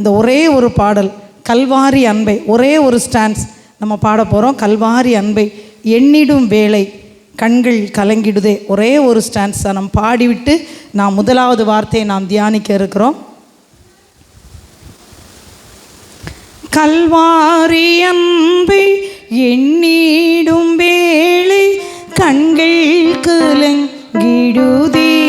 இந்த ஒரே ஒரு பாடல் கல்வாரி அன்பை ஒரே ஒரு ஸ்டான்ஸ் நம்ம பாட போகிறோம் கல்வாரி அன்பை எண்ணிடும் வேலை கண்கள் கலங்கிடுதே ஒரே ஒரு ஸ்டான்ஸ் தான் நம்ம பாடிவிட்டு நான் முதலாவது வார்த்தையை நாம் தியானிக்க இருக்கிறோம். கல்வாரி அன்பை எண்ணிடும் வேளை கண்கள் கலங்கிடுதே.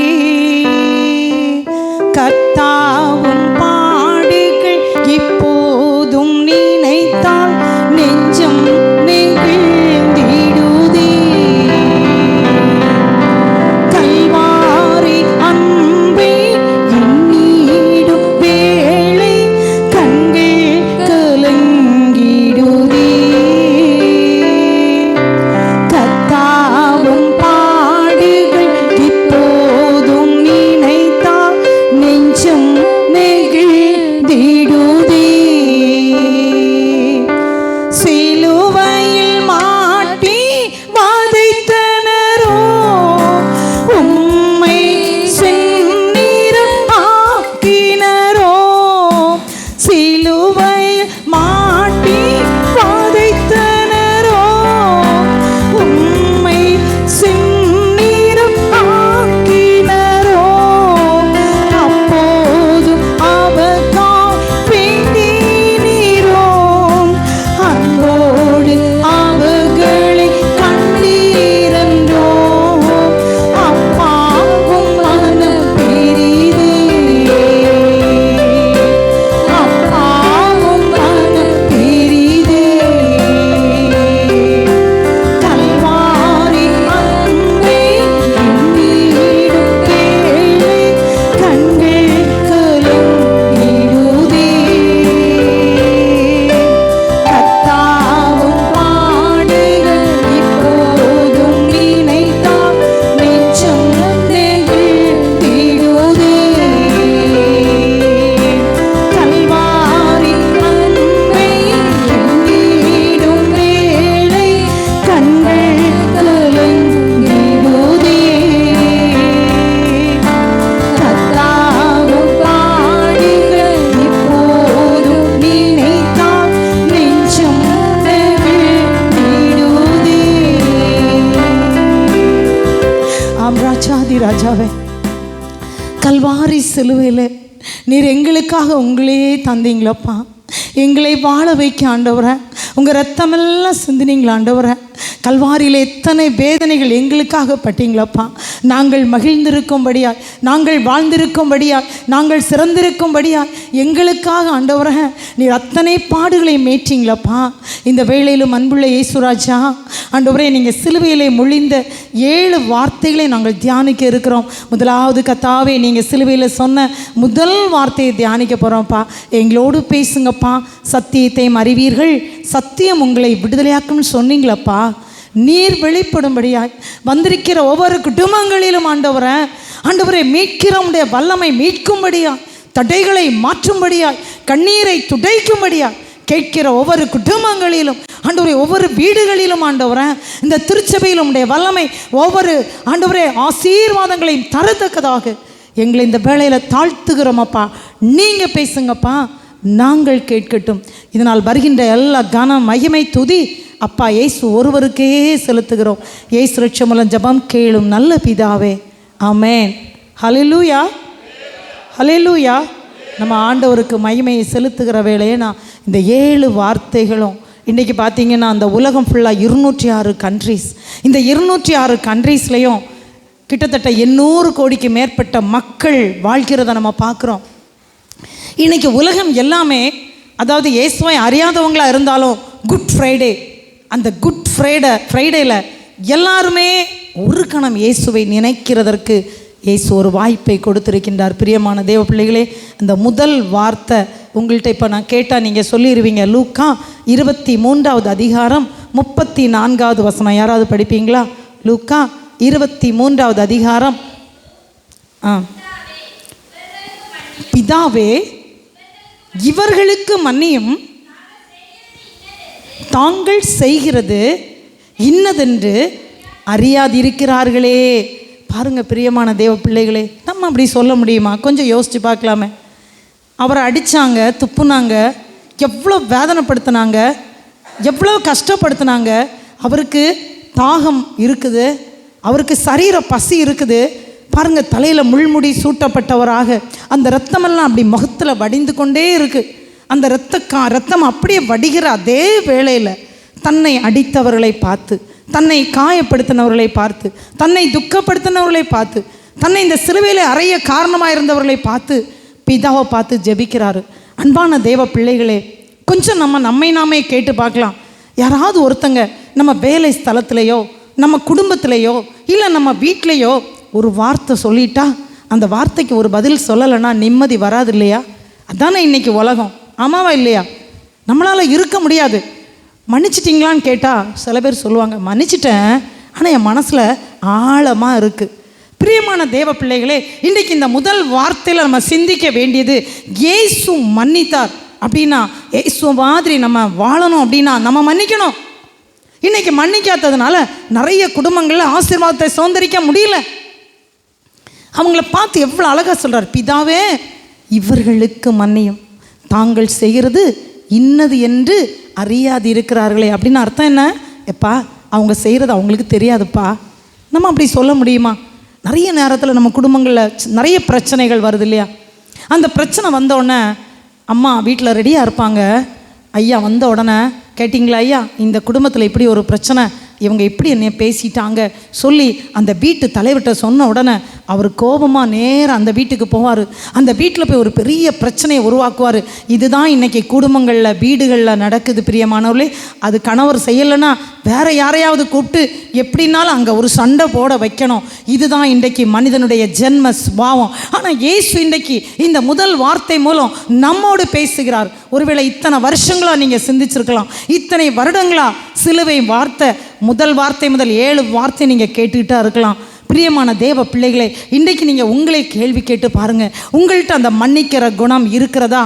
சிலுவையில் நீர் எங்களுக்காக உங்களையே தந்தீங்களப்பா. எங்களை வாழ வைக்க ஆண்டவரை. உங்கள் ரத்தமெல்லாம் சிந்தினீங்களா ஆண்டவரை. கல்வாரியில் எத்தனை வேதனைகள் எங்களுக்காக பட்டீங்களப்பா? நாங்கள் மகிழ்ந்திருக்கும்படியால் நாங்கள் வாழ்ந்திருக்கும்படியால் நாங்கள் சிறந்திருக்கும்படியால் எங்களுக்காக ஆண்டவரக நீர் அத்தனை பாடுகளை மேற்றீங்களப்பா? இந்த வேளையிலும் அன்புள்ள இயேசுராஜா ஆண்டவரே நீங்கள் சிலுவையிலே மொழிந்த ஏழு வார்த்தைகளை நாங்கள் தியானிக்க இருக்கிறோம். முதலாவது கத்தாவே நீங்கள் சிலுவையில் சொன்ன முதல் வார்த்தையை தியானிக்க போகிறோம்ப்பா எங்களோடு பேசுங்கப்பா. சத்தியத்தையும் அறிவீர்கள். சத்தியம் உங்களை விடுதலையாக்கும்னு சொன்னீங்களப்பா. நீர் வெளிப்படும்படியாய் வந்திருக்கிற ஒவ்வொரு குடும்பங்களிலும் ஆண்டவரை ஆண்டவரை மீட்கிறவனுடைய வல்லமை மீட்கும்படியாய் தடைகளை மாற்றும்படியாய் கண்ணீரை துடைக்கும்படியாய் கேட்கிற ஒவ்வொரு குடும்பங்களிலும் ஆண்டவரே ஒவ்வொரு வீடுகளிலும் ஆண்டவரே இந்த திருச்சபையில் உடைய வல்லமை ஒவ்வொரு ஆண்டவரே ஆசீர்வாதங்களையும் தரத்தக்கதாக எங்களை இந்த வேலையில் தாழ்த்துகிறோமப்பா நீங்கள் பேசுங்கப்பா. நாங்கள் கேட்கட்டும். இதனால் வருகின்ற எல்லா கன மகிமை துதி அப்பா ஏசு ஒருவருக்கே செலுத்துகிறோம். இயேசு ரட்சமுலம் ஜபம் கேளும் நல்ல பிதாவே. ஆமென். ஹலிலூயா ஹலிலூயா நம்ம ஆண்டவருக்கு மகிமையை செலுத்துகிற வேளையே நான் இந்த ஏழு வார்த்தைகளும் இன்றைக்கி பார்த்தீங்கன்னா அந்த உலகம் ஃபுல்லாக இருநூற்றி ஆறு கண்ட்ரீஸ் இந்த இருநூற்றி ஆறு கண்ட்ரீஸ்லேயும் கிட்டத்தட்ட எண்ணூறு கோடிக்கு மேற்பட்ட மக்கள் வாழ்கிறத நம்ம பார்க்குறோம். இன்னைக்கு உலகம் எல்லாமே அதாவது இயேசுவை அறியாதவங்களா இருந்தாலும் குட் ஃப்ரைடே அந்த குட் ஃப்ரைடே ஃப்ரைடேல எல்லாருமே ஒரு கணம் இயேசுவை நினைக்கிறதற்கு இயேசு ஒரு வாய்ப்பை கொடுத்திருக்கின்றார். பிரியமான தேவ பிள்ளைகளே அந்த முதல் வார்த்தை உங்கள்கிட்ட இப்போ நான் கேட்டால் நீங்கள் சொல்லிடுவீங்க லூக்கா இருபத்தி மூன்றாவது அதிகாரம் முப்பத்தி நான்காவது வசனம். யாராவது படிப்பீங்களா? லூக்கா இருபத்தி மூன்றாவது அதிகாரம். ஆ. பிதாவே இவர்களுக்கு மன்னியும். தாங்கள் செய்கிறது இன்னதென்று அறியாதிருக்கிறார்களே. பாருங்க பிரியமான தேவ பிள்ளைகளே நம்ம அப்படி சொல்ல முடியுமா? கொஞ்சம் யோசிச்சு பார்க்கலாமே. அவரை அடித்தாங்க துப்புனாங்க எவ்வளோ வேதனைப்படுத்தினாங்க எவ்வளோ கஷ்டப்படுத்தினாங்க. அவருக்கு தாகம் இருக்குது அவருக்கு சரீர பசி இருக்குது. பாருங்க தலையில் முள்முடி சூட்டப்பட்டவராக. அந்த ரத்தமெல்லாம் அப்படி முகத்தில் வடிந்து கொண்டே இருக்கு. அந்த ரத்த கா ரத்தம் அப்படியே வடிகிற அதே வேளையில் தன்னை அடித்தவர்களை பார்த்து தன்னை காயப்படுத்தினவர்களை பார்த்து தன்னை துக்கப்படுத்தினவர்களை பார்த்து தன்னை இந்த சிலுவையில் அறைய காரணமாக இருந்தவர்களை பார்த்து பிதாவை பார்த்து ஜெபிக்கிறாரு. அன்பான தேவ பிள்ளைகளே கொஞ்சம் நம்ம நம்மை நாமே கேட்டு பார்க்கலாம். யாராவது ஒருத்தங்க நம்ம வேலை ஸ்தலத்திலேயோ நம்ம குடும்பத்திலேயோ இல்லை நம்ம வீட்டிலையோ ஒரு வார்த்தை சொல்லிட்டா அந்த வார்த்தைக்கு ஒரு பதில் சொல்லலைன்னா நிம்மதி வராது இல்லையா? அதானே இன்னைக்கு உலகம். ஆமாவா இல்லையா? நம்மளால் இருக்க முடியாது. மன்னிச்சிட்டிங்களான்னு கேட்டால் சில பேர் சொல்லுவாங்க மன்னிச்சிட்டேன் ஆனால் என் மனசில் ஆழமாக இருக்குது பிரியமான தேவ பிள்ளைகளே இன்றைக்கு இந்த முதல் வார்த்தையில் நம்ம சிந்திக்க வேண்டியது ஏசு மன்னித்தார். அப்படின்னா ஏசு மாதிரி நம்ம வாழணும் அப்படின்னா நம்ம மன்னிக்கணும். இன்றைக்கி மன்னிக்காததுனால நிறைய குடும்பங்களில் ஆசீர்வாதத்தை சுதந்திரிக்க முடியல. அவங்கள பார்த்து எவ்வளோ அழகாக சொல்கிறார் பிதாவே இவர்களுக்கு மன்னியும். தாங்கள் செய்கிறது இன்னது என்று அறியாது இருக்கிறார்களே. அப்படின்னு அர்த்தம் என்ன? எப்பா அவங்க செய்கிறது அவங்களுக்கு தெரியாதுப்பா. நம்ம அப்படி சொல்ல முடியுமா? நிறைய நேரத்தில் நம்ம குடும்பங்களில் நிறைய பிரச்சனைகள் வருது இல்லையா? அந்த பிரச்சனை வந்த உடனே அம்மா வீட்டில் ரெடியாக இருப்பாங்க? ஐயா வந்த உடனே. கேட்டிங்களா ஐயா இந்த குடும்பத்தில் இப்படி ஒரு பிரச்சனை இவங்க இப்படி என்னை பேசிட்டாங்க சொல்லி அந்த வீட்டு தலைவர்கிட்ட சொன்ன உடனே அவர் கோபமாக நேராக அந்த வீட்டுக்கு போவார். அந்த வீட்டில் போய் ஒரு பெரிய பிரச்சனையை உருவாக்குவார். இதுதான் இன்றைக்கி குடும்பங்களில் வீடுகளில் நடக்குது பிரியமானவர்களே. அது கணவர் செய்யலைன்னா வேறு யாரையாவது கூப்பிட்டு எப்படின்னாலும் அங்கே ஒரு சண்டை போட வைக்கணும். இதுதான் இன்றைக்கு மனிதனுடைய ஜென்ம சுபாவம். ஆனால் இயேசு இன்றைக்கு இந்த முதல் வார்த்தை மூலம் நம்மோடு பேசுகிறார். ஒருவேளை இத்தனை வருஷங்களாக நீங்கள் சிந்திச்சிருக்கலாம். இத்தனை வருடங்களாக சிலுவை வார்த்தை முதல் வார்த்தை முதல் ஏழு வார்த்தை நீங்கள் கேட்டுக்கிட்டா இருக்கலாம். பிரியமான தேவ பிள்ளைகளே இன்றைக்கு நீங்கள் உங்களை கேள்வி கேட்டு பாருங்கள் உங்கள்கிட்ட அந்த மன்னிக்கிற குணம் இருக்கிறதா?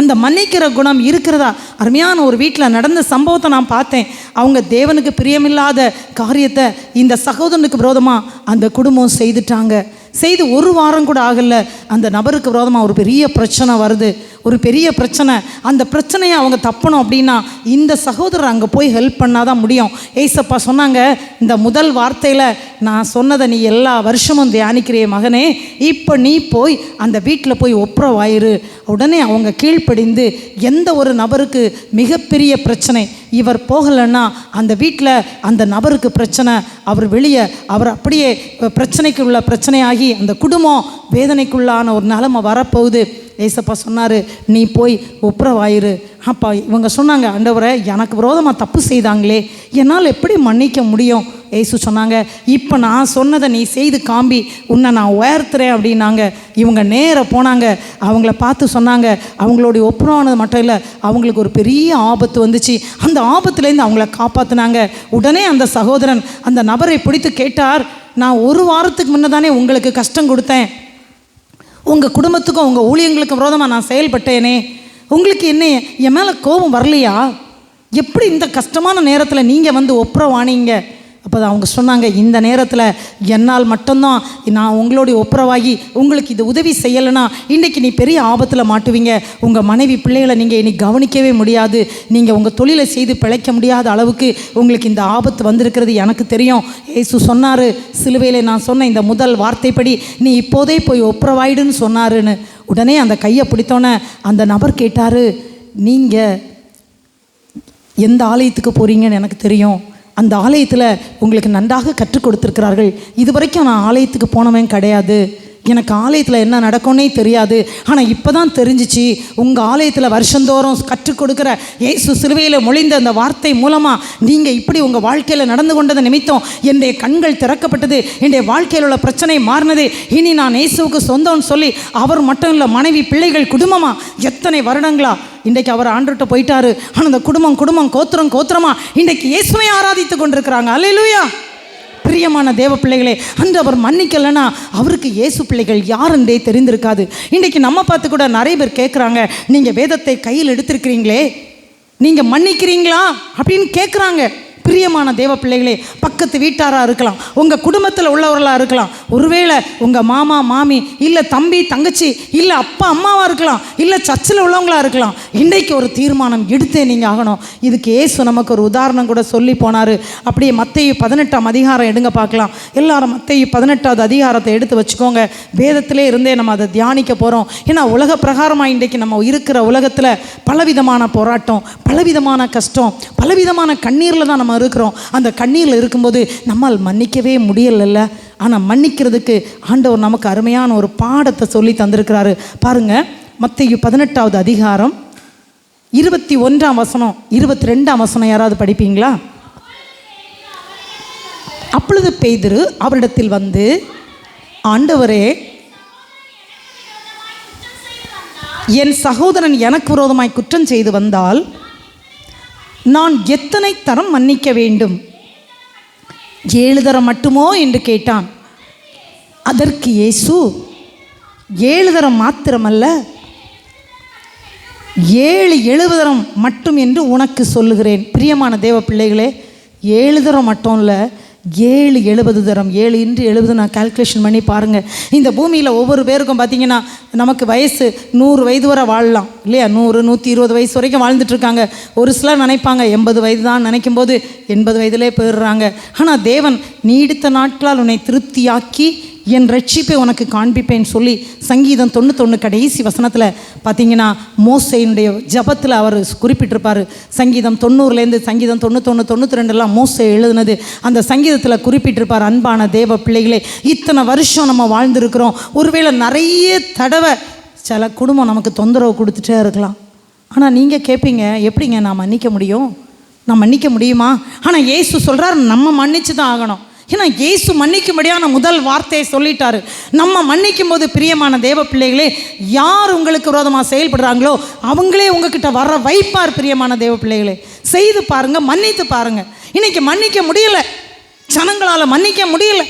அந்த மன்னிக்கிற குணம் இருக்கிறதா? அருமையான ஒரு வீட்டில் நடந்த சம்பவத்தை நான் பார்த்தேன். அவங்க தேவனுக்கு பிரியமில்லாத காரியத்தை இந்த சகோதரனுக்கு விரோதமாக அந்த குடும்பம் செய்துட்டாங்க. செய்து ஒரு வாரம் கூட ஆகல. அந்த நபருக்கு விரோதமாக ஒரு பெரிய பிரச்சனை வருது. ஒரு பெரிய பிரச்சனை. அந்த பிரச்சனையை அவங்க தப்பணும் அப்படின்னா இந்த சகோதரர் அங்கே போய் ஹெல்ப் பண்ணாதான் முடியும். ஏசப்பா சொன்னாங்க இந்த முதல் வார்த்தையில் நான் சொன்னதை நீ எல்லா வருஷமும் தியானிக்கிறிய மகனே. இப்போ நீ போய் அந்த வீட்டில் போய் ஒப்புரவாயிரு. உடனே அவங்க கீழ்ப்படிந்து எந்த ஒரு நபருக்கு மிகப்பெரிய பிரச்சனை இவர் போகலைன்னா அந்த வீட்டில் அந்த நபருக்கு பிரச்சனை. அவர் வெளியே அவர் அப்படியே பிரச்சனைக்கு உள்ள பிரச்சனையாகி அந்த குடும்பம் வேதனைக்குள்ளான ஒரு நிலைமை வரப்போகுது. ஏசப்பா சொன்னார் நீ போய் ஒப்புரவாயிரு. அப்பா இவங்க சொன்னாங்க ஆண்டவரை எனக்கு விரோதமாக தப்பு செய்தாங்களே. என்னால் எப்படி மன்னிக்க முடியும்? ஏசு சொன்னாங்க இப்போ நான் சொன்னதை நீ செய்து காம்பி உன்னை நான் உயர்த்துறேன். அப்படின்னாங்க. இவங்க நேராக போனாங்க. அவங்கள பார்த்து சொன்னாங்க அவங்களுடைய ஒப்புரவானது மட்டும் இல்லை அவங்களுக்கு ஒரு பெரிய ஆபத்து வந்துச்சு. அந்த ஆபத்துலேருந்து அவங்கள காப்பாற்றினாங்க உடனே அந்த சகோதரன் அந்த நபரை பிடித்து கேட்டார் நான் ஒரு வாரத்துக்கு முன்னே தானே உங்களுக்கு கஷ்டம் கொடுத்தேன். உங்கள் குடும்பத்துக்கும் உங்கள் ஊழியங்களுக்கும் விரோதமாக நான் செயல்பட்டேனே. உங்களுக்கு என்ன என் மேலே கோபம் வரலையா? எப்படி இந்த கஷ்டமான நேரத்தில் நீங்கள் வந்து ஒப்புரவானீங்க? அப்போ அவங்க சொன்னாங்க இந்த நேரத்தில் என்னால் மட்டும்தான் நான் உங்களுடைய ஒப்புரவாகி உங்களுக்கு இது உதவி செய்யலைன்னா இன்றைக்கி நீ பெரிய ஆபத்தில் மாட்டுவீங்க. உங்கள் மனைவி பிள்ளைகளை நீங்கள் இனி கவனிக்கவே முடியாது. நீங்கள் உங்கள் தொழிலை செய்து பிழைக்க முடியாத அளவுக்கு உங்களுக்கு இந்த ஆபத்து வந்திருக்கிறது எனக்கு தெரியும். ஏசு சொன்னார் சிலுவையில் நான் சொன்ன இந்த முதல் வார்த்தைப்படி நீ இப்போதே போய் ஒப்புரவாயிடுன்னு சொன்னாருன்னு. உடனே அந்த கையை பிடித்தோன்னே அந்த நபர் கேட்டார் நீங்கள் எந்த ஆலயத்துக்கு போகிறீங்கன்னு எனக்கு தெரியும். அந்த ஆலயத்தில் உங்களுக்கு நன்றாக கற்றுக் கொடுத்துருக்கிறார்கள். இது வரைக்கும் நான் ஆலயத்துக்கு போனவன் கிடையாது. எனக்கு ஆலயத்தில் என்ன நடக்கும்னே தெரியாது. ஆனால் இப்போ தான் தெரிஞ்சிச்சு. உங்கள் ஆலயத்தில் வருஷந்தோறும் கற்றுக் கொடுக்குற ஏசு சிலுவையில் மொழிந்த அந்த வார்த்தை மூலமாக நீங்கள் இப்படி உங்கள் வாழ்க்கையில் நடந்து கொண்டது நிமித்தம் என்னுடைய கண்கள் திறக்கப்பட்டது என்னுடைய வாழ்க்கையில் உள்ள பிரச்சனை மாறினது. இனி நான் இயேசுவுக்கு சொந்தம்னு சொல்லி அவர் மட்டும் இல்லை மனைவி பிள்ளைகள் குடும்பமாக எத்தனை வருடங்களா இன்றைக்கு அவர் ஆண்டுகிட்ட போயிட்டாரு. ஆனால் அந்த குடும்பம் குடும்பம் கோத்திரம் கோத்திரமா இன்றைக்கு இயேசுவை ஆராதித்து கொண்டிருக்கிறாங்க. அல்லையிலூயா பிரியமான தேவ பிள்ளைகளே அன்று அவர் மன்னிக்கலைன்னா அவருக்கு இயேசு பிள்ளைகள் யாருன்றே தெரிந்திருக்காது. இன்றைக்கு நம்ம பார்த்து கூட நிறைய பேர் கேட்குறாங்க நீங்கள் வேதத்தை கையில் எடுத்திருக்கிறீங்களே நீங்கள் மன்னிக்கிறீங்களா? அப்படின்னு கேட்குறாங்க பிரியமான தேவ பிள்ளைகளே பக்கத்து வீட்டாராக இருக்கலாம் உங்கள் குடும்பத்தில் உள்ளவர்களாக இருக்கலாம் ஒருவேளை உங்கள் மாமா மாமி இல்லை தம்பி தங்கச்சி இல்லை அப்பா அம்மாவாக இருக்கலாம் இல்லை சர்ச்சில் உள்ளவங்களாக இருக்கலாம் இன்றைக்கு ஒரு தீர்மானம் எடுத்தே நீங்கள் ஆகணும். இதுக்கு ஏசு நமக்கு ஒரு உதாரணம் கூட சொல்லி போனார். அப்படியே மத்தையு பதினெட்டாம் அதிகாரம் எடுங்க பார்க்கலாம். எல்லாரும் மத்தையு பதினெட்டாவது அதிகாரத்தை எடுத்து வச்சுக்கோங்க. வேதத்திலே இருந்தே நம்ம அதை தியானிக்க போகிறோம் ஏன்னா உலக பிரகாரமாக இன்றைக்கு நம்ம இருக்கிற உலகத்தில் பலவிதமான போராட்டம் பலவிதமான கஷ்டம் பலவிதமான கண்ணீரில் தான் நம்ம இருக்கிறோம். அந்த கண்ணீரில் இருக்கும்போது நம்மால் மன்னிக்கவே முடியலைல்ல. ஆனால் மன்னிக்கிறதுக்கு ஆண்டவர் நமக்கு அருமையான ஒரு பாடத்தை சொல்லி தந்திருக்கிறாரு. பாருங்க மத்திய பதினெட்டாவது அதிகாரம் இருபத்தி ஒன்றாம் வசனம் இருபத்தி ரெண்டாம் வசனம் யாராவது படிப்பீங்களா? அப்பொழுது பெய்திரு அவரிடத்தில் வந்து ஆண்டவரே என் சகோதரன் எனக்கு விரோதமாய் குற்றம் செய்து வந்தால் நான் எத்தனை தரம் மன்னிக்க வேண்டும்? ஏழு தரம் மட்டுமோ? என்று கேட்டான். அதற்கு இயேசு ஏழு தரம் மாத்திரமல்ல ஏழு எழுபதரம் மட்டும் என்று உனக்கு சொல்லுகிறேன். பிரியமான தேவ பிள்ளைகளே ஏழு தரம் மட்டும் இல்லை ஏழு எழுபது தரம் ஏழு இன்று எழுபது நான் கால்குலேஷன் பண்ணி பாருங்கள் இந்த பூமியில் ஒவ்வொரு பேருக்கும் பார்த்தீங்கன்னா நமக்கு வயசு நூறு வயது வரை வாழலாம். இல்லையா? நூறு நூற்றி இருபது வயசு வரைக்கும் வாழ்ந்துட்டுருக்காங்க ஒரு சிலர் நினைப்பாங்க எண்பது வயது தான் நினைக்கும் போது எண்பது வயதிலே போயிடுறாங்க. ஆனால் தேவன் நீடித்த நாட்களால் உன்னை திருப்தியாக்கி என் ரட்சிப்பை உனக்கு காண்பிப்பேன்னு சொல்லி சங்கீதம் தொண்ணூத்தொன்று கடைசி வசனத்தில் பார்த்தீங்கன்னா மோசையினுடைய ஜபத்தில் அவர் குறிப்பிட்டிருப்பார். சங்கீதம் தொண்ணூறுலேருந்து சங்கீதம் தொண்ணூத்தொன்று தொண்ணூற்றி ரெண்டுலாம் மோசை எழுதுனது. அந்த சங்கீதத்தில் குறிப்பிட்டிருப்பார் அன்பான தேவ பிள்ளைகளே இத்தனை வருஷம் நம்ம வாழ்ந்துருக்கிறோம். ஒருவேளை நிறைய தடவை சில குடும்பம் நமக்கு தொந்தரவு கொடுத்துட்டே இருக்கலாம். ஆனால் நீங்கள் கேட்பீங்க எப்படிங்க நான் மன்னிக்க முடியும்? நான் மன்னிக்க முடியுமா? ஆனால் இயேசு சொல்கிறார் நம்ம மன்னிச்சு தான் ஆகணும். ஏன்னா இயேசு மன்னிக்கும்படியான முதல் வார்த்தையை சொல்லிட்டாரு. நம்ம மன்னிக்கும் போது பிரியமான தேவ பிள்ளைகளே யார் உங்களுக்கு விரோதமாக செயல்படுறாங்களோ அவங்களே உங்ககிட்ட வர வைப்பார் பிரியமான தேவ பிள்ளைகளே. செய்து பாருங்க மன்னித்து பாருங்க. இன்னைக்கு மன்னிக்க முடியல. ஜனங்களால் மன்னிக்க முடியல.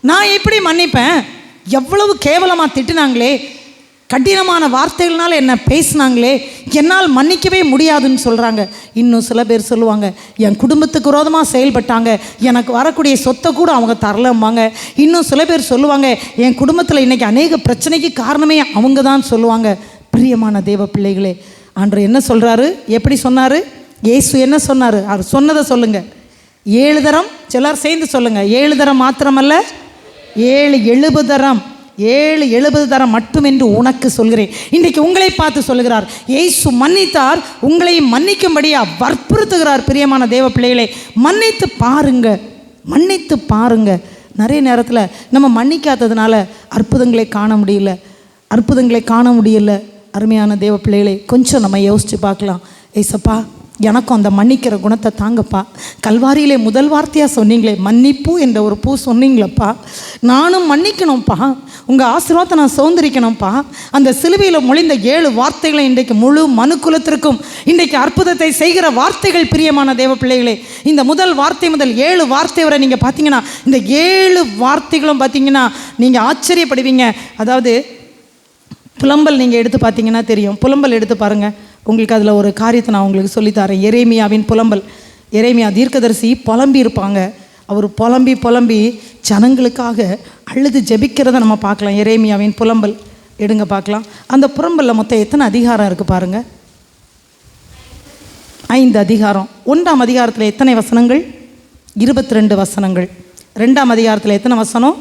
நான் எப்படி மன்னிப்பேன்? எவ்வளவு கேவலமாக திட்டினாங்களே. கடினமான வார்த்தைகள்னால என்ன பேசினாங்களே. என்னால் மன்னிக்கவே முடியாதுன்னு சொல்கிறாங்க இன்னும் சில பேர் சொல்லுவாங்க என் குடும்பத்துக்கு விரோதமாக செயல்பட்டாங்க. எனக்கு வரக்கூடிய சொத்தை கூட அவங்க தரலம்பாங்க. இன்னும் சில பேர் சொல்லுவாங்க என் குடும்பத்தில் இன்றைக்கி அநேக பிரச்சனைக்கு காரணமே அவங்க தான் சொல்லுவாங்க. பிரியமான தேவ பிள்ளைகளே அன்று என்ன சொல்கிறாரு எப்படி சொன்னார்? இயேசு என்ன சொன்னார்? அவர் சொன்னதை சொல்லுங்கள் ஏழு தரம் சிலர் சேர்ந்து சொல்லுங்கள் ஏழு தரம் மாத்திரமல்ல ஏழு எழுபது தரம். ஏழு எழுபது தரம் மட்டும் என்று உனக்கு சொல்கிறேன். இன்றைக்கு உங்களை பார்த்து சொல்கிறார் ஏசு மன்னித்தார் உங்களையும் மன்னிக்கும்படியா வற்புறுத்துகிறார் பிரியமான தேவ பிள்ளைகளை. மன்னித்து பாருங்க மன்னித்து பாருங்க. நிறைய நேரத்தில் நம்ம மன்னிக்காததுனால அற்புதங்களை காண முடியல அற்புதங்களை காண முடியல. அருமையான தேவ பிள்ளைகளை கொஞ்சம் நம்ம யோசித்து பார்க்கலாம். ஏசப்பா எனக்கும் அந்த மன்னிக்கிற குணத்தை தாங்கப்பா. கல்வாரியிலே முதல் வார்த்தையாக சொன்னீங்களே மன்னிப்பு என்ற ஒரு பூ சொன்னீங்களப்பா. நானும் மன்னிக்கணும்ப்பா உங்கள் ஆசீர்வாதத்தை நான் சுதந்திரிக்கணும்ப்பா அந்த சிலுவையில் மொழிந்த ஏழு வார்த்தைகளை இன்றைக்கு முழு மனுக்குலத்திற்கும் இன்றைக்கு அற்புதத்தை செய்கிற வார்த்தைகள் பிரியமான தேவ பிள்ளைகளே இந்த முதல் வார்த்தை முதல் ஏழு வார்த்தை வரை நீங்கள் பார்த்தீங்கன்னா இந்த ஏழு வார்த்தைகளும் பார்த்தீங்கன்னா நீங்கள் ஆச்சரியப்படுவீங்க. அதாவது புலம்பல் நீங்கள் எடுத்து பார்த்தீங்கன்னா தெரியும். புலம்பல் எடுத்து பாருங்கள் உங்களுக்கு அதில் ஒரு காரியத்தை நான் உங்களுக்கு சொல்லித்தரேன் எரேமியாவின் புலம்பல். எரேமியா தீர்க்கதரிசி புலம்பி இருப்பாங்க. அவர் புலம்பி புலம்பி ஜனங்களுக்காக அழுது ஜெபிக்கிறத நம்ம பார்க்கலாம். எரேமியாவின் புலம்பல். எடுங்க பார்க்கலாம். அந்த புலம்பலில் மொத்தம் எத்தனை அதிகாரம் இருக்குது பாருங்கள் ஐந்து அதிகாரம். ஒன்றாம் அதிகாரத்தில் எத்தனை வசனங்கள்? இருபத்தி ரெண்டு வசனங்கள். ரெண்டாம் அதிகாரத்தில் எத்தனை வசனம்?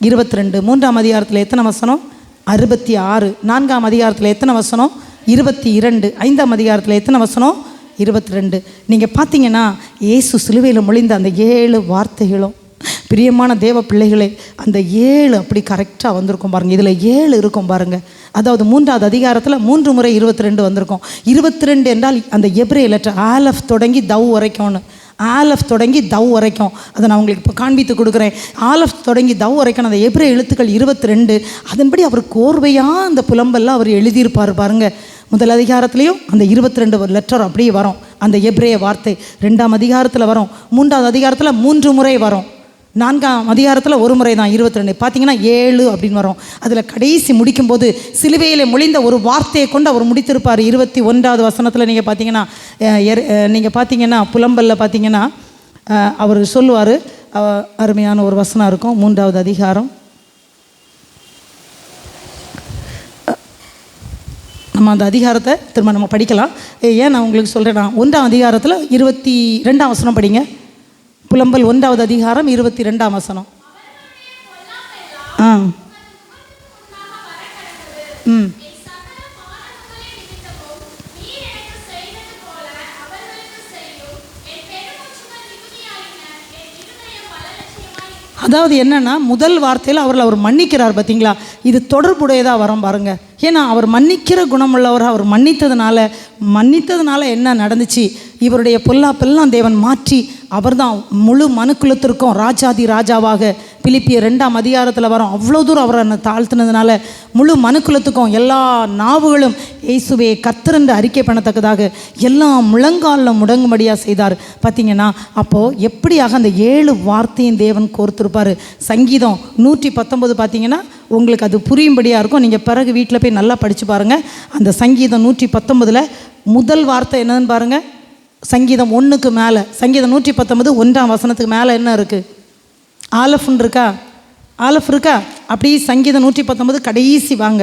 இருபத்தி ரெண்டு மூன்றாம் அதிகாரத்தில் எத்தனை வசனம்? அறுபத்தி ஆறு. நான்காம் அதிகாரத்தில் எத்தனை வசனம்? இருபத்தி இரண்டு ஐந்தாம் அதிகாரத்தில் எத்தனை வசனம்? இருபத்தி ரெண்டு நீங்கள் பார்த்தீங்கன்னா இயேசு சிலுவையில் மொழிந்த அந்த ஏழு வார்த்தைகளும் பிரியமான தேவ பிள்ளைகளே அந்த ஏழு அப்படி கரெக்டாக வந்திருக்கும் பாருங்கள் இதில் ஏழு இருக்கும் பாருங்கள் அதாவது மூன்றாவது அதிகாரத்தில் மூன்று முறை இருபத்தி ரெண்டு வந்திருக்கும். இருபத்தி ரெண்டு என்றால் அந்த எப்ரே லெட்டர் ஆலஃப் தொடங்கி தவ் வரைக்கும்னு. ஆலஃப் தொடங்கி தவ் வரைக்கும். அதை நான் உங்களுக்கு இப்போ காண்பித்து கொடுக்குறேன். ஆலஃப் தொடங்கி தவ் வரைக்கும் அந்த எப்ரே எழுத்துக்கள் இருபத்தி ரெண்டு அதன்படி அவர் கோர்வையாக அந்த புலம்பெல்லாம் அவர் எழுதியிருப்பார் பாருங்க. முதல் அதிகாரத்துலேயும் அந்த இருபத்தி ரெண்டு லெட்டர் அப்படியே வரும். அந்த எப்ரே வார்த்தை ரெண்டாம் அதிகாரத்தில் வரும். மூன்றாவது அதிகாரத்தில் மூன்று முறை வரும். நான்காம் அதிகாரத்தில் ஒரு முறை தான் இருபத்தி ரெண்டு பார்த்தீங்கன்னா ஏழு அப்படின்னு வரும். அதில் கடைசி முடிக்கும்போது சிலுவையில் மொழிந்த ஒரு வார்த்தையை கொண்டு அவர் முடித்திருப்பார். இருபத்தி ஒன்றாவது வசனத்தில் நீங்கள் பார்த்தீங்கன்னா நீங்கள் பார்த்தீங்கன்னா புலம்பலில் பார்த்தீங்கன்னா அவர் சொல்லுவார். அருமையான ஒரு வசனம் இருக்கும். மூன்றாவது அதிகாரம். நம்ம அந்த அதிகாரத்தை திரும்ப நம்ம படிக்கலாம். ஏன் நான் உங்களுக்கு சொல்கிறேன் நான் ஒன்றாம் அதிகாரத்தில் இருபத்தி ரெண்டாம் வசனம் படிங்க. புலம்பல் ஒன்றாவது அதிகாரம் இருபத்தி ரெண்டாம் வசனம். ஆ. ம். அதாவது என்னென்னா முதல் வார்த்தையில் அவர்கள் அவர் மன்னிக்கிறார் பார்த்தீங்களா? இது தொடர்புடையதாக வரும் பாருங்க. ஏன்னா அவர் மன்னிக்கிற குணமுள்ளவர் அவர் மன்னித்ததுனால மன்னித்ததுனால என்ன நடந்துச்சு? இவருடைய பொல்லாப்பெல்லாம் தேவன் மாற்றி அவர்தான் முழு மனுக்குலத்திற்கும் ராஜாதி ராஜாவாக பிலிப்பிய ரெண்டாம் அதிகாரத்தில் வரோம். அவ்வளோ தூரம் அவரை தாழ்த்தினதுனால முழு மனுக்குலத்துக்கும் எல்லா நாவுகளும் இயேசுவே கத்திரண்டு அறிக்கை பண்ணத்தக்கதாக எல்லா முழங்காலில் முடங்கும்படியாக செய்தார். பார்த்தீங்கன்னா அப்போது எப்படியாக அந்த ஏழு வார்த்தையும் தேவன் கோர்த்துருப்பார். சங்கீதம் நூற்றி பத்தொம்பது பார்த்தீங்கன்னா உங்களுக்கு அது புரியும்படியாக இருக்கும். நீங்கள் பிறகு வீட்டில் போய் நல்லா படித்து பாருங்கள் அந்த சங்கீதம் நூற்றி பத்தொம்பதில் முதல் வார்த்தை என்னன்னு பாருங்கள் சங்கீதம் ஒன்றுக்கு மேலே சங்கீதம் நூற்றி பத்தொன்பது ஒன்றாம் வசனத்துக்கு மேலே என்ன இருக்குது ஆலஃப்னு இருக்கா? ஆலஃப் இருக்கா? அப்படியே சங்கீதம் நூற்றி பத்தொன்பது கடைசி வாங்க.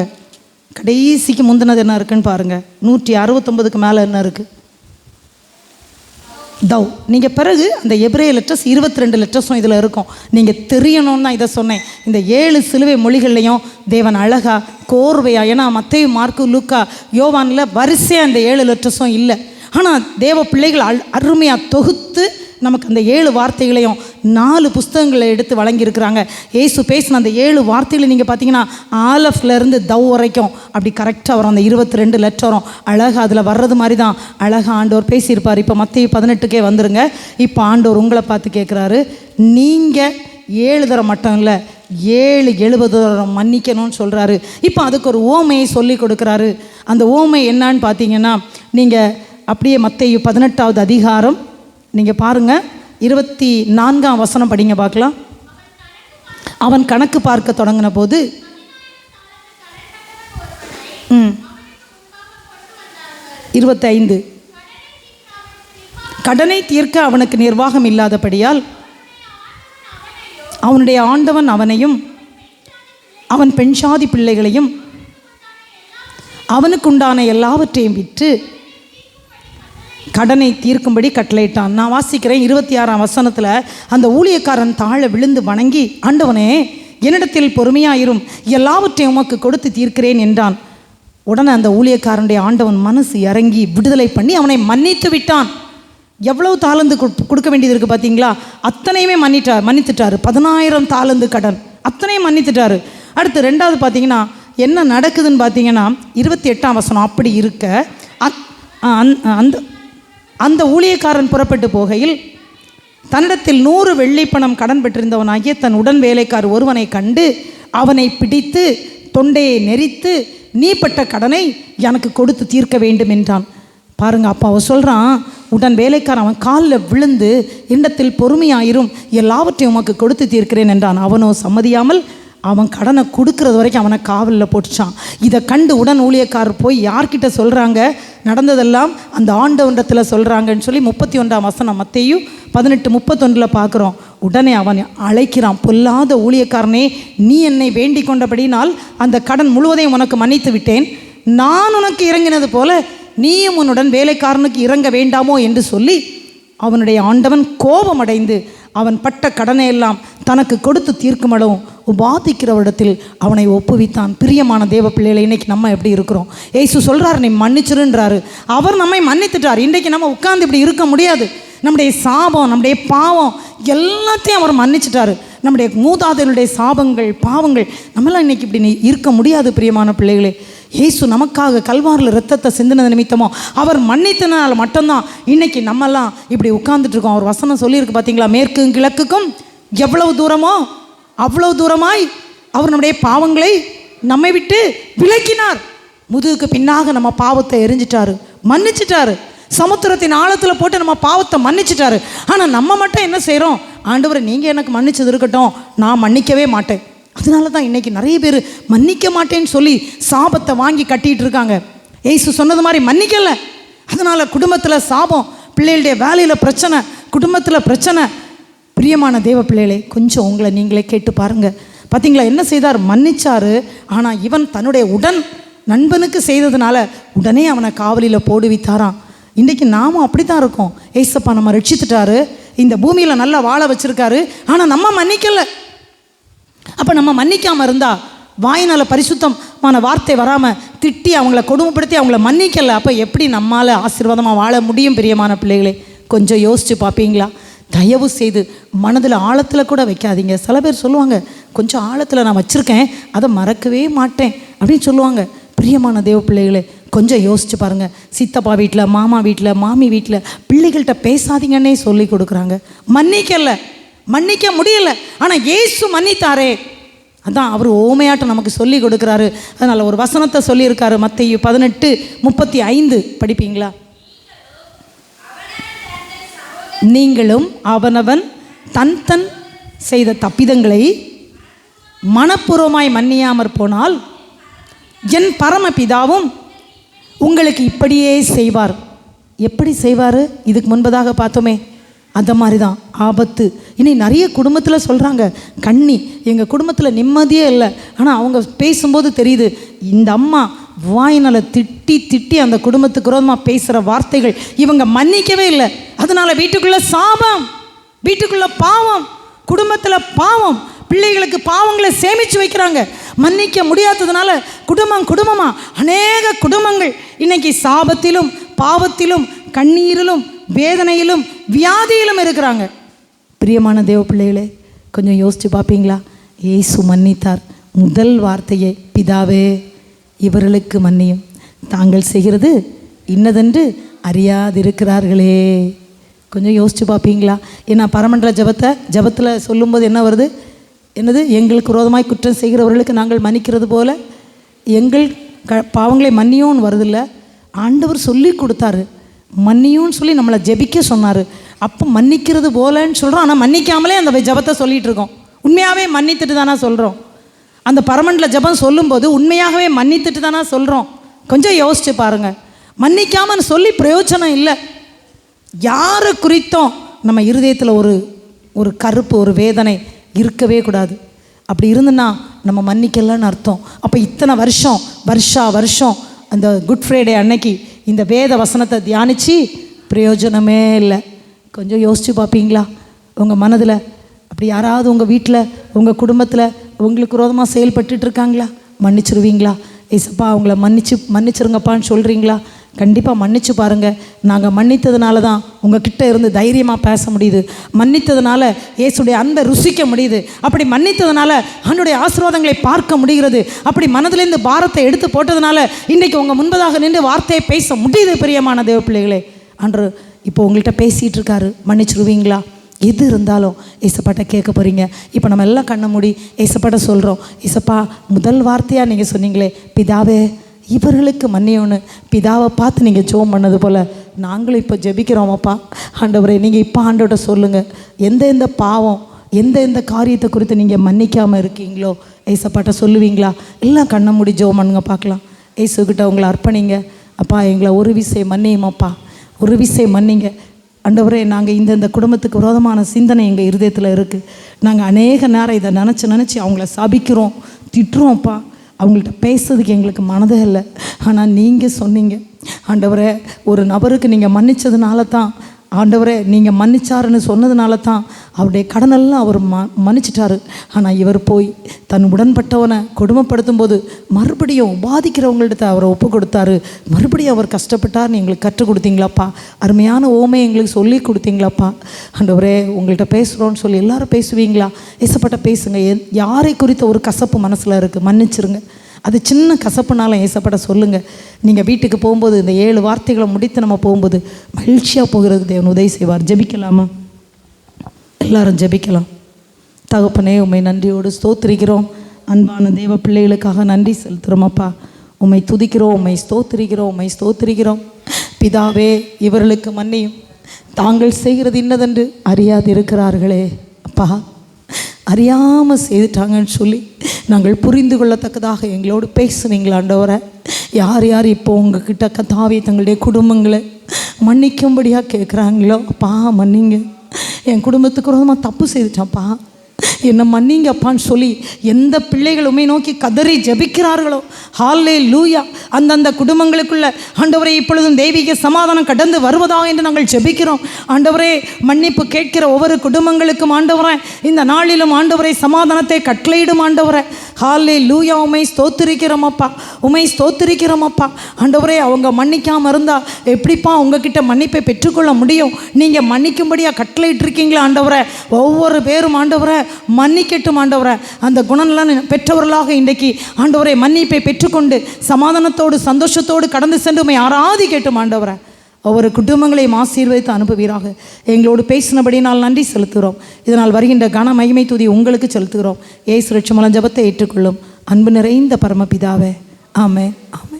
கடைசிக்கு முந்தினது என்ன இருக்குன்னு பாருங்கள் நூற்றி அறுபத்தொம்பதுக்கு மேலே என்ன இருக்குது தவ் நீங்கள் பிறகு அந்த எப்ரே லெட்டர்ஸ் இருபத்தி ரெண்டு லெட்டர்ஸும் இதில் இருக்கும். நீங்கள் தெரியணும்னு தான் இதை சொன்னேன். இந்த ஏழு சிலுவை மொழிகள்லையும் தேவன் அழகா கோர்வையா ஏன்னா மத்தையும் மார்க்கு லூக்கா யோவானில் வரிசையாக அந்த ஏழு லெட்டர்ஸும் இல்லை. ஆனால் தேவ பிள்ளைகள் அல் அருமையாக தொகுத்து நமக்கு அந்த ஏழு வார்த்தைகளையும் நாலு புஸ்தகங்களை எடுத்து வழங்கியிருக்கிறாங்க. ஏசு பேசின அந்த ஏழு வார்த்தைகளை நீங்கள் பார்த்தீங்கன்னா ஆலஃப்லேருந்து தவ் வரைக்கும் அப்படி கரெக்டாக வரும். அந்த இருபத்தி ரெண்டு லெட்டரும் அழகாக அதில் வர்றது மாதிரி தான் அழகாக ஆண்டோர் பேசியிருப்பார். இப்போ மத்திய பதினெட்டுக்கே வந்துருங்க. இப்போ ஆண்டோர் உங்களை பார்த்து கேட்குறாரு நீங்கள் ஏழு தரம் மட்டும் இல்லை ஏழு எழுபது தரம் மன்னிக்கணும்னு சொல்கிறாரு இப்போ அதுக்கு ஒரு ஓமையை சொல்லி கொடுக்குறாரு. அந்த ஓமை என்னன்னு பார்த்தீங்கன்னா நீங்கள் அப்படியே மத்திய பதினெட்டாவது அதிகாரம். நீங்கள் பாருங்கள் இருபத்தி நான்காம் வசனம் படிங்க பார்க்கலாம். அவன் கணக்கு பார்க்க தொடங்கின போது ம் இருபத்தைந்து. கடனை தீர்க்க அவனுக்கு நிர்வாகம் இல்லாதபடியால் அவனுடைய ஆண்டவன் அவனையும் அவன் பெண் சாதி பிள்ளைகளையும் அவனுக்குண்டான எல்லாவற்றையும் விற்று கடனை தீர்க்கும்படி கட்டளையிட்டான். நான் வாசிக்கிறேன் இருபத்தி ஆறாம் வசனத்தில் அந்த ஊழியக்காரன் தாழ விழுந்து வணங்கி ஆண்டவனே என்னிடத்தில் பொறுமையாயிரும் எல்லாவற்றையும் உமக்கு கொடுத்து தீர்க்கிறேன் என்றான். உடனே அந்த ஊழியக்காரனுடைய ஆண்டவன் மனசு இறங்கி விடுதலை பண்ணி அவனை மன்னித்து விட்டான். எவ்வளவு தாளந்து கொடு- கொடுக்க வேண்டியது இருக்குது பார்த்தீங்களா அத்தனையுமே மன்னிட்டார் மன்னித்துட்டார். பதினாயிரம் தாளந்து கடன். அத்தனையும் மன்னித்துட்டாரு. அடுத்து ரெண்டாவது பார்த்தீங்கன்னா என்ன நடக்குதுன்னு பார்த்தீங்கன்னா இருபத்தி எட்டாம் வசனம் அப்படி இருக்க அத்- அந்த அந்த ஊழியக்காரன் புறப்பட்டு போகையில் தன்னிடத்தில் நூறு வெள்ளிப்பணம் கடன் பெற்றிருந்தவனாகிய தன் உடன் வேலைக்கார் ஒருவனை கண்டு அவனை பிடித்து தொண்டையை நெரித்து நீ பட்ட கடனை எனக்கு கொடுத்து தீர்க்க வேண்டும் என்றான். பாருங்க அப்பா அவன் சொல்கிறான் உடன் வேலைக்காரன் அவன் காலில் விழுந்து இண்டத்தில் பொறுமையாயிரும் எல்லாவற்றையும் உமக்கு கொடுத்து தீர்க்கிறேன் என்றான். அவனோ சம்மதியாமல் அவன் கடனை கொடுக்கறது வரைக்கும் அவனை காவலில் போட்டுச்சான். இதை கண்டு உடன் ஊழியக்காரர் போய் யார்கிட்ட சொல்கிறாங்க நடந்ததெல்லாம் அந்த ஆண்டவன்றத்தில் சொல்கிறாங்கன்னு சொல்லி முப்பத்தி ஒன்றாம் வசனம் மத்தையும் பதினெட்டு முப்பத்தொன்றில் பார்க்குறோம். உடனே அவன் அழைக்கிறான் பொல்லாத ஊழியக்காரனே நீ என்னை வேண்டிக் கொண்டபடினால் அந்த கடன் முழுவதையும் உனக்கு மன்னித்து விட்டேன். நான் உனக்கு இறங்கினது போல நீயும் உன்னுடன் வேலைக்காரனுக்கு இறங்க வேண்டாமோ? என்று சொல்லி அவனுடைய ஆண்டவன் கோபமடைந்து அவன் பட்ட கடனை எல்லாம் தனக்கு கொடுத்து தீர்க்குமளவும் உபாதிக்கிறவரிடத்தில் அவனை ஒப்புவித்தான். பிரியமான தேவ பிள்ளைகளை இன்னைக்கு நம்ம எப்படி இருக்கிறோம்? ஏசு சொல்கிறார் நீ மன்னிச்சிருன்றாரு. அவர் நம்மை மன்னித்துட்டார். இன்றைக்கு நம்ம உட்கார்ந்து இப்படி இருக்க முடியாது. நம்முடைய சாபம் நம்முடைய பாவம் எல்லாத்தையும் அவர் மன்னிச்சிட்டாரு. நம்முடைய மூதாதையருடைய சாபங்கள் பாவங்கள் நம்மளாம் இன்னைக்கு இப்படி நீ இருக்க முடியாது பிரியமான பிள்ளைகளே. இயேசு நமக்காக கல்வாரில் ரத்தத்தை சிந்தினது நிமித்தமோ அவர் மன்னித்தனால் மட்டும்தான் இன்னைக்கு நம்மெல்லாம் இப்படி உட்காந்துட்ருக்கோம் இருக்கோம் அவர் வசனம் சொல்லியிருக்கு பார்த்தீங்களா மேற்கும் கிழக்குக்கும் எவ்வளவு தூரமோ அவ்வளவு தூரமாய் அவர் நம்முடைய பாவங்களை நம்மை விட்டு விலக்கினார். முதுகுக்கு பின்னாக நம்ம பாவத்தை எரிஞ்சிட்டாரு மன்னிச்சிட்டாரு. சமுத்திரத்தின் ஆழத்தில் போட்டு நம்ம பாவத்தை மன்னிச்சிட்டாரு. ஆனால் நம்ம மட்டும் என்ன செய்கிறோம் ஆண்டவரை நீங்கள் எனக்கு மன்னிச்சது இருக்கட்டும். நான் மன்னிக்கவே மாட்டேன். அதனால தான் இன்னைக்கு நிறைய பேர் மன்னிக்க மாட்டேன்னு சொல்லி சாபத்தை வாங்கி கட்டிகிட்டு இருக்காங்க. ஏசு சொன்னது மாதிரி மன்னிக்கலை. அதனால குடும்பத்தில் சாபம் பிள்ளைகளுடைய வேலையில் பிரச்சனை குடும்பத்தில் பிரச்சனை. பிரியமான தேவ பிள்ளைகளே கொஞ்சம் உங்களை நீங்களே கேட்டு பாருங்கள் பார்த்தீங்களா என்ன செய்தார்? மன்னிச்சார். ஆனால் இவன் தன்னுடைய உடன் நண்பனுக்கு செய்ததுனால உடனே அவனை காவலில் போடுவித்தாரான் இன்றைக்கி நாமும் அப்படி தான் இருக்கோம். ஏசப்பா நம்ம ரட்சித்துட்டாரு. இந்த பூமியில் நல்லா வாழ வச்சுருக்காரு. ஆனால் நம்ம மன்னிக்கலை. அப்போ நம்ம மன்னிக்காமல் இருந்தால் வாயினால் பரிசுத்தமான வார்த்தை வராமல் திட்டி அவங்கள கொடுமைப்படுத்தி அவங்கள மன்னிக்கலை. அப்போ எப்படி நம்மால் ஆசீர்வாதமாக வாழ முடியும் பிரியமான பிள்ளைகளே? கொஞ்சம் யோசித்து பார்ப்பீங்களா தயவு செய்து மனதில் ஆழத்தில் கூட வைக்காதீங்க. சில பேர் சொல்லுவாங்க கொஞ்சம் ஆழத்தில் நான் வச்சுருக்கேன் அதை மறக்கவே மாட்டேன். அப்படின்னு சொல்லுவாங்க. பிரியமான தேவ பிள்ளைகளே கொஞ்சம் யோசிச்சு பாருங்க. சித்தப்பா வீட்டில் மாமா வீட்டில் மாமி வீட்டில் பிள்ளைகள்கிட்ட பேசாதீங்கன்னே சொல்லி கொடுக்குறாங்க. மன்னிக்கலை. மன்னிக்க முடியலை. ஆனால் ஏசு மன்னித்தாரே. அதான் அவர் ஓமையாட்டம் நமக்கு சொல்லி கொடுக்குறாரு. அதனால் ஒரு வசனத்தை சொல்லியிருக்காரு. மத்திய பதினெட்டு முப்பத்தி ஐந்து படிப்பீங்களா? நீங்களும் அவனவன் தன் தன் செய்த தப்பிதங்களை மனப்பூர்வமாய் மன்னியாமற் போனால் என் பரமபிதாவும் உங்களுக்கு இப்படியே செய்வார். எப்படி செய்வார்? இதுக்கு முன்பதாக பார்த்தோமே. அந்த மாதிரி தான் ஆபத்து. இனி நிறைய குடும்பத்தில் சொல்கிறாங்க கண்ணி எங்கள் குடும்பத்தில் நிம்மதியே இல்லை. ஆனால் அவங்க பேசும்போது தெரியுது இந்த அம்மா வாயினால் திட்டி திட்டி அந்த குடும்பத்துக்கு விரோதமாக பேசுகிற வார்த்தைகள் இவங்க மன்னிக்கவே இல்லை. அதனால் வீட்டுக்குள்ளே சாபம் வீட்டுக்குள்ளே பாவம் குடும்பத்தில் பாவம் பிள்ளைகளுக்கு பாவங்களை சேமித்து வைக்கிறாங்க. மன்னிக்க முடியாததுனால குடும்பம் குடும்பமாக அநேக குடும்பங்கள் இன்றைக்கி சாபத்திலும் பாவத்திலும் கண்ணீரிலும் வேதனையிலும் வியாதியிலும் இருக்கிறாங்க. பிரியமான தேவ பிள்ளைகளே கொஞ்சம் யோசித்து பார்ப்பீங்களா? ஏசு மன்னித்தார். முதல் வார்த்தையே பிதாவே இவர்களுக்கு மன்னியும். தாங்கள் செய்கிறது இன்னதென்று அறியாதிருக்கிறார்களே. கொஞ்சம் யோசித்து பார்ப்பீங்களா? ஏன்னா பரமண்டல ஜபத்தை ஜபத்தில் சொல்லும்போது என்ன வருது? என்னது? எங்களுக்கு விரோதமாய் குற்றம் செய்கிறவர்களுக்கு நாங்கள் மன்னிக்கிறது போல எங்கள் க பாவங்களை மன்னியோன்னு வருதில்ல. ஆண்டவர் சொல்லி கொடுத்தாரு. மன்னியும்னு சொல்லி நம்மளை ஜெபிக்க சொன்னார். அப்போ மன்னிக்கிறது போலன்னு சொல்கிறோம் ஆனால் மன்னிக்காமலே அந்த ஜபத்தை சொல்லிகிட்டு இருக்கோம். உண்மையாகவே மன்னித்துட்டு தானே சொல்கிறோம் அந்த பரமண்டில் ஜபம் சொல்லும்போது உண்மையாகவே மன்னித்துட்டு தானே சொல்கிறோம் கொஞ்சம் யோசிச்சு பாருங்கள் மன்னிக்காமல் சொல்லி பிரயோஜனம் இல்லை. யாரை குறித்தும் நம்ம இருதயத்தில் ஒரு ஒரு கருப்பு ஒரு வேதனை இருக்கவே கூடாது. அப்படி இருந்துன்னா நம்ம மன்னிக்கலன்னு அர்த்தம். அப்போ இத்தனை வருஷம் வருஷா வருஷம் அந்த குட் ஃப்ரைடே அன்னைக்கு இந்த வேத வசனத்தை தியானித்து பிரயோஜனமே இல்லை. கொஞ்சம் யோசித்து பார்ப்பீங்களா? உங்கள் மனதில் அப்படி யாராவது உங்கள் வீட்டில் உங்கள் குடும்பத்தில் உங்களுக்கு விரோதமாக செயல்பட்டுட்டு இருக்காங்களா? மன்னிச்சிருவீங்களா? ஏசப்பா அவங்கள மன்னிச்சு மன்னிச்சிருங்கப்பான்னு சொல்கிறீங்களா கண்டிப்பாக மன்னிச்சு பாருங்கள் நாங்கள் மன்னித்ததுனால தான் உங்ககிட்ட இருந்து தைரியமாக பேச முடியுது. மன்னித்ததுனால இயேசுடைய அன்பை ருசிக்க முடியுது. அப்படி மன்னித்ததுனால அவனுடைய ஆசீர்வாதங்களை பார்க்க முடிகிறது. அப்படி மனதிலேருந்து பாரத்தை எடுத்து போட்டதுனால இன்றைக்கு உங்கள் முன்பதாக நின்று வார்த்தையை பேச முடியுது பிரியமான தேவ பிள்ளைகளே. அன்று இப்போ உங்கள்கிட்ட பேசிகிட்டு இருக்காரு. மன்னிச்சிருவீங்களா? எது இருந்தாலும் ஏசப்பாட்ட கேட்க போகிறீங்க இப்போ நம்ம எல்லாம் கண்ணை மூடி ஏசப்பாட்ட சொல்கிறோம் ஏசப்பா முதல் வார்த்தையாக நீங்கள் சொன்னீங்களே பிதாவே இவர்களுக்கு மன்னியோன்னு பிதாவை பார்த்து நீங்கள் ஜோம் பண்ணது போல் நாங்களும் இப்போ ஜெபிக்கிறோமாப்பா. ஆண்டவரே நீங்கள் இப்போ ஆண்டோட சொல்லுங்கள் எந்த எந்த பாவம் எந்த எந்த காரியத்தை குறித்து நீங்கள் மன்னிக்காமல் இருக்கீங்களோ ஏசப்பாட்ட சொல்லுவீங்களா? எல்லாம் கண்ணை மூடி ஜோம் பண்ணுங்க பார்க்கலாம். ஏசுக்கிட்ட உங்களை அர்ப்பணிங்க. அப்பா எங்களை ஒரு விசை மன்னியுமாப்பா. ஒரு விசை மன்னிங்க. அண்டவரே நாங்கள் இந்த இந்த குடும்பத்துக்கு விரோதமான சிந்தனை எங்கள் இருதயத்தில் இருக்குது நாங்கள் அநேக நேரம் இதை நினச்சி நினச்சி அவங்கள சபிக்கிறோம் திட்டுறோம்ப்பா. அவங்கள்ட்ட பேசுறதுக்கு எங்களுக்கு மனதே இல்லை. ஆனால் நீங்கள் சொன்னீங்க. ஆண்டவரை ஒரு நபருக்கு நீங்கள் மன்னிச்சதுனால தான் ஆண்டவரே நீங்கள் மன்னிச்சாருன்னு சொன்னதுனால தான் அவருடைய கடனெல்லாம் அவர் ம மன்னிச்சிட்டாரு. ஆனால் இவர் போய் தன் உடன்பட்டவனை கொடுமைப்படுத்தும் போது மறுபடியும் பாதிக்கிறவங்கள்ட்ட அவரை ஒப்பு கொடுத்தாரு. மறுபடியும் அவர் கஷ்டப்பட்டார்னு எங்களுக்கு கற்றுக் கொடுத்தீங்களாப்பா? அருமையான ஓமை எங்களுக்கு சொல்லி கொடுத்தீங்களாப்பா? ஆண்டவரே உங்கள்கிட்ட பேசுகிறோன்னு சொல்லி எல்லாரும் பேசுவீங்களா? இசப்பட்ட பேசுங்க. எ- யாரை குறித்த ஒரு கசப்பு மனசில் இருக்குது மன்னிச்சிருங்க. அது சின்ன கசப்புனாலும் ஏசப்பட சொல்லுங்கள் நீங்கள் வீட்டுக்கு போகும்போது இந்த ஏழு வார்த்தைகளை முடித்து நம்ம போகும்போது மகிழ்ச்சியாக போகிறதுக்கு தேவன். உதவி செய்வார். ஜெபிக்கலாமா? எல்லாரும் ஜெபிக்கலாம். தகப்பனே உம்மை நன்றியோடு ஸ்தோத்திரிக்கிறோம். அன்பான தேவ பிள்ளைகளுக்காக நன்றி செலுத்துகிறோம் அப்பா. உம்மை துதிக்கிறோம் உம்மை ஸ்தோத்திரிக்கிறோம் உண்மை ஸ்தோத்திரிக்கிறோம். பிதாவே இவர்களுக்கு மன்னியும். தாங்கள் செய்கிறது இன்னதென்று அறியாது இருக்கிறார்களே அப்பா. அறியாமல் செய்துட்டாங்கன்னு சொல்லி நாங்கள் புரிந்து கொள்ளத்தக்கதாக எங்களோடு பேசுவீங்களா ஆண்டவரை. யார் யார் இப்போ உங்ககிட்ட கதாவி தங்களுடைய குடும்பங்களை மன்னிக்கும்படியாக கேட்குறாங்களோ அப்பா மன்னிங்க. என் குடும்பத்துக்கு ரொம்ப தப்பு செய்துட்டேன்ப்பா என்னை மன்னிங்கப்பான்னு சொல்லி எந்த பிள்ளைகளுமே நோக்கி கதறி ஜெபிக்கிறார்களோ? ஹாலே லூயா அந்தந்த குடும்பங்களுக்குள்ள ஆண்டவரே இப்பொழுதும் தெய்வீக சமாதானம் கடந்து வருவதாக என்று நாங்கள் ஜெபிக்கிறோம். ஆண்டவரே மன்னிப்பு கேட்கிற ஒவ்வொரு குடும்பங்களுக்கும் ஆண்டவரே இந்த நாளிலும் ஆண்டவரை சமாதானத்தை கட்டளையிடும் ஆண்டவரே. ஹாலே லூயா உமை ஸ்தோத்திரிக்கிறோமப்பா உமை ஸ்தோத்திரிக்கிறோமப்பா ஆண்டவரே அவங்க மன்னிக்காமல் இருந்தால் எப்படிப்பா உங்ககிட்ட மன்னிப்பை பெற்றுக்கொள்ள முடியும்? நீங்கள் மன்னிக்கும்படியாக கட்டளையிட்டிருக்கீங்களா ஆண்டவரை? ஒவ்வொரு பேரும் ஆண்டவரை மன்னிக்கட்டும் ஆண்டவரை. அந்த குணம்லாம் பெற்றவர்களாக இன்றைக்கு ஆண்டவரை மன்னிப்பை பெற்றுக்கொண்டு சமாதானத்தோடு சந்தோஷத்தோடு கடந்து சென்று உண்மை ஆராதிக்கட்டும் ஆண்டவரை. அவர் குடும்பங்களையும் ஆசீர்வதித்து அனுப்புவீராக. எங்களோடு பேசினபடினால் நன்றி செலுத்துகிறோம். இதனால் வருகின்ற கன மகிமை துதி உங்களுக்கு செலுத்துகிறோம். ஏசு லட்சமலம் ஜபத்தை ஏற்றுக்கொள்ளும் அன்பு நிறைந்த பரமபிதாவே. ஆமே ஆமே